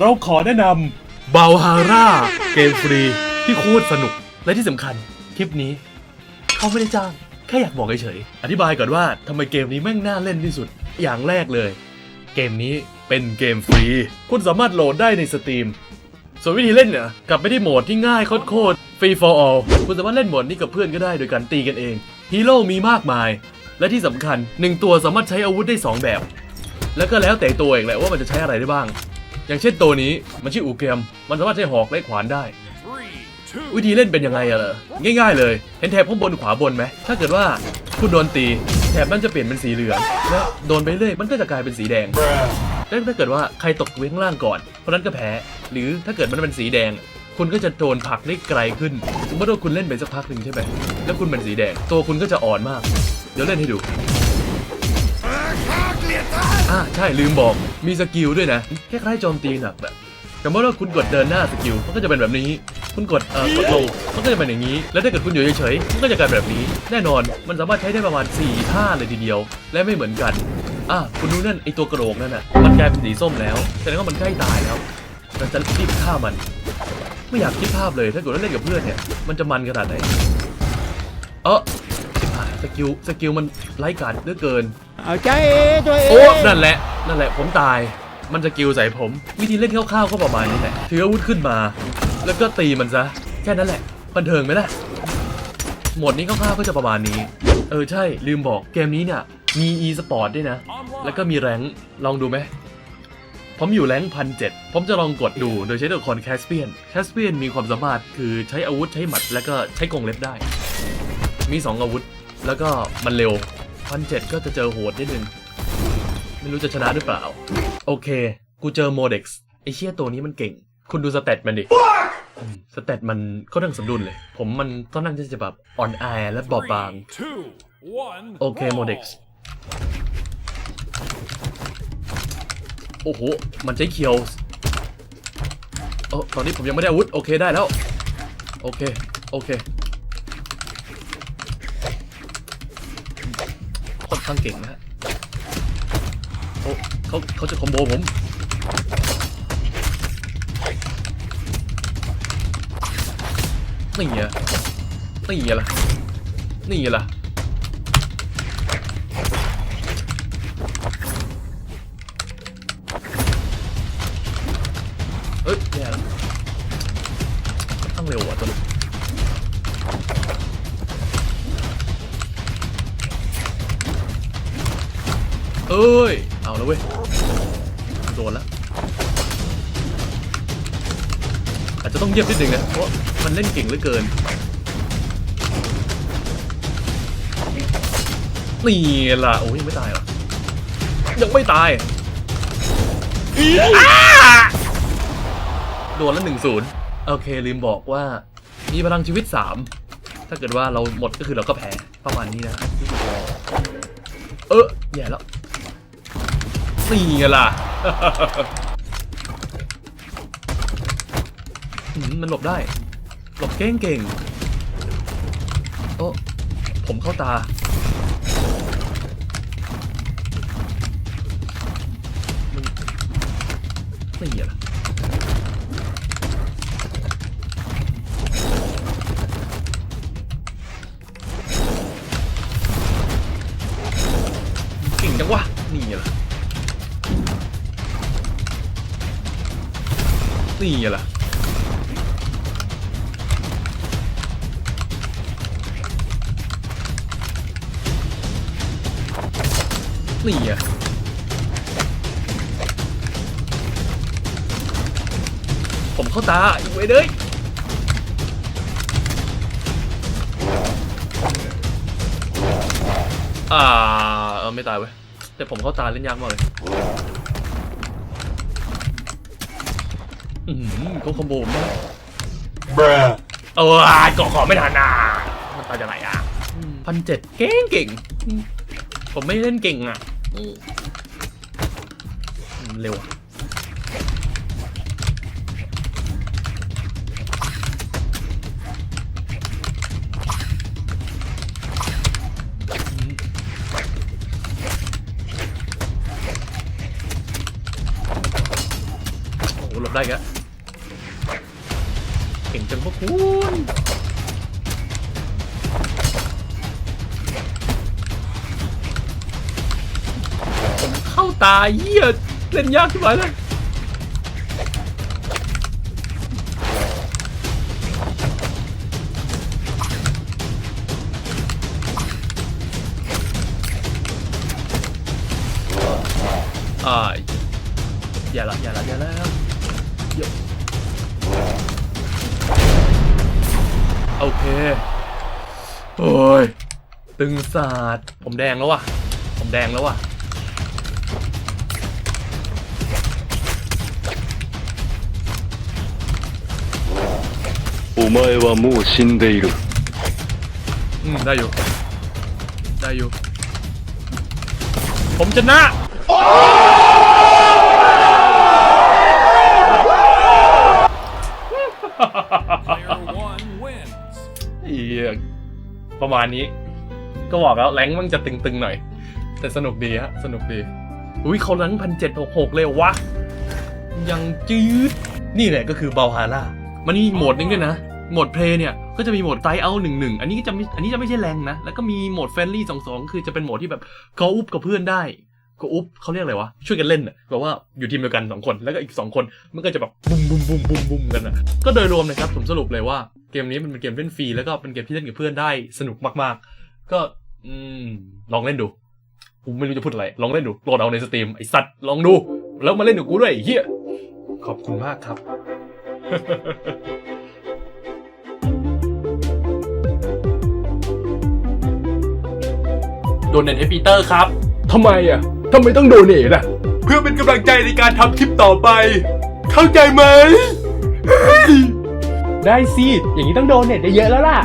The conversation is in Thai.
เราขอแนะนำบา h าร่าเกมฟรีที่โคตรสนุก และที่สำคัญคลิปนี้ เขาไม่ได้จ้าง แค่อยากบอกเฉยๆอธิบายก่อนว่าทำไมเกมนี้แม่งน่าเล่นที่สุด อย่างแรกเลย เกมนี้เป็นเกมฟรี คุณสามารถโหลดได้ในสตรีมส่วนวิธีเล่นเนี่ยกลับไปที่โหมดที่ง่ายโคตรๆ free for all คุณสามารถเล่นโหมดนี้กับเพื่อนก็ได้โดยการตีกันเองฮีโร่มีมากมาย และที่สำคัญหนึ่งตัวสามารถใช้อาวุธได้สองแบบ แล้วก็แล้วแต่ตัวเองแหละว่ามันจะใช้อะไรได้บ้าง อย่างเช่นตัวนี้มันชื่ออูเกม มันสามารถใช้หอกและขวานได้ วิธีเล่นเป็นยังไงอะเหรอง่ายๆเลย เห็นแถบข้างบนขวาบนไหมถ้าเกิดว่าคุณโดนตีแถบนั้นจะเปลี่ยนเป็นสีเหลืองแล้วโดนไปเรื่อยมันก็จะกลายเป็นสีแดงแล้วถ้าเกิดว่าใครตกเว้ข้างล่างก่อนเพราะนั้นก็แพ้ หรือถ้าเกิดมันเป็นสีแดง คุณก็จะโดนผลักได้ไกลขึ้นสมมติว่าคุณเล่นไปสักพักหนึ่งใช่ไหมแล้วคุณเป็นสีแดง ตัวคุณก็จะอ่อนมาก เดี๋ยวเล่นให้ดู อ่าใช่ลืมบอก มีสกิลด้วยนะคล้ายๆโจมตีหนักแบบสมมติว่าคุณกดเดินหน้าสกิลมันก็จะเป็นแบบนี้ คุณกดเอ่อกดลงมันก็จะเป็นอย่างนี้ แล้วถ้าเกิดคุณอยู่เฉยๆมันก็จะกลายแบบนี้ แน่นอนมันสามารถใช้ได้ประมาณ4ท่าเลยทีเดียว และไม่เหมือนกันอะคุณดูนั่นไอตัวกระโหลกนั่นน่ะมันกลายเป็นสีส้มแล้วแสดงว่ามันใกล้ตายแล้วเราจะรีบฆ่ามัน ไม่อยากคิดภาพเลยถ้าเกิดว่าเล่นกับเพื่อนเนี่ยมันจะมันขนาดไหนเออ สกิลสกิลมันไร้การเหลือเกิน เอาใจตัวเองโอ้นั่นแหละ นั่นแหละ ผมตาย มันจะกิวใส่ผม วิธีเล่นคร่าวๆก็ประมาณนี้แหละ ถืออาวุธขึ้นมา แล้วก็ตีมันซะ แค่นั้นแหละ บันเทิงไหมล่ะ หมดนี้คร่าวๆก็จะประมาณนี้ เออใช่ ลืมบอก เกมนี้เนี่ย มี e สปอร์ตด้วยนะ แล้วก็มีแรงค์ลองดูไหม ผมอยู่แรงพันเจ็ดผมจะลองกดดู โดยใช้ตัวละครแคสเปียน แคสเปียนมีความสามารถคือใช้อาวุธใช้หมัด แล้วก็ใช้กรงเล็บได้ มีสองอาวุธ แล้วก็มันเร็วพันเจ็ดก็จะเจอโหดนิดนึง ไม่รู้จะชนะหรือเปล่า โอเค กูเจอโมเด็กซ์ไอเชี่ยตัวนี้มันเก่ง คุณดูสเตตมันดิ สเตตมันค่อนข้งสมดุลเลย ผมมันตอนนั้นจะแบบอ่อนแอและบอบบาง โอเคโมเด็กซ์โอ้โห มันใช้เคียวเออตอนนี้ผมยังไม่ได้อาวุธ โอเคได้แล้ว โอเค โอเคค่อน ข้างเก่งนะฮะโอ้เขาเขาจะคอมโบผมนี่อะนี่ไงล่ะนี่ไงล่ะ เอ้ย เอาแล้วเว้ย โดนแล้วอาจจะต้องเยียบนิดนึงนะ เพราะมันเล่นเก่งเหลือเกิน นี่ล่ะ โอ้ยยังไม่ตายหรอ ยังไม่ตาย โดนแล้วหนึ่งศูนย์โอเค ลืมบอกว่า มีพลังชีวิตสาม ถ้าเกิดว่าเราหมดก็คือเราก็แพ้ ประมาณนี้นะ เออแย่แล้ว สี่ไงล่ะ มันหลบได้ หลบเก่งเก่งโอ้ผมเข้าตามันนี่อะล่ะ นี่อะล่ะนี่อะผมเข้าตาอีกเว้ยเลยอ่าเออไม่ตายเว้ยแต่ผมเข้าตาเล่นยากมากเลย อือหือ เขาคอมโบผมได้ Bruh. เออเกาะขอไม่ทันนะมันตายจากไหนอะพันเจ็ดเก่งเก่งอืมผมไม่เล่นเก่งอะอืมอืมเร็วอะ หอ้หลบได้กแล้วเก่งจังพวกคุณเข้าตาเหี้ยเล่นยากที่ไหนเลยอ่าอย่าละอย่าละอย่าและ เฮ้ย ตึงศาสตร์ผมแดงแล้ววะผมแดงแล้ววะโอ้ไม่ว่ามูชินเดรุได้ยูได้ยูผมชนะโอ้ ประมาณนี้ ก็บอกแล้วแรงมันจะตึงๆหน่อย แต่สนุกดีฮะ สนุกดี อุ้ยเขาแรงพันเจ็ดหกหกเลยวะ ยังจืด นี่แหละก็คือบาฮาร่า มันมีโหมดนึงด้วยนะ โหมดเพลย์เนี่ย ก็จะมีโหมดไตเอาหนึ่งหนึ่งอันนี้ก็จะไม่อันนี้จะไม่ใช่แรงนะ แล้วก็มีโหมดเฟรนลี่สองสองคือจะเป็นโหมดที่แบบเขาอุบกับเพื่อนได้ก็อุบเขาเรียกอะไรวะ ช่วยกันเล่นอะแบบว่าอยู่ทีมเดียวกันสองคนแล้วก็อีกสองคน มันก็จะแบบบุ้มบุ้มบุ้มบุ้มบุ้มกันอะก็โดยรวมนะครับผมสรุปเลยว่า เกมนี้มันเป็นเกมเล่นฟรีแล้วก็เป็นเกมที่เล่นกับเพื่อนได้สนุกมากๆ ก็อืมลองเล่นดูกูไม่รู้จะพูดอะไร ลองเล่นดูโหลดเอาในสตรีมไอสัตว์ลองดู แล้วมาเล่นกับกูด้วยไอ้เฮียขอบคุณมากครับ โดนเน็ตให้ปีเตอร์ครับ ทำไมอะ ทำไมต้องโดเนทอะ เพื่อเป็นกำลังใจในการทำคลิปต่อไป เข้าใจไหม ได้สิ อย่างนี้ต้องโดนเนทได้เยอะแล้วล่ะ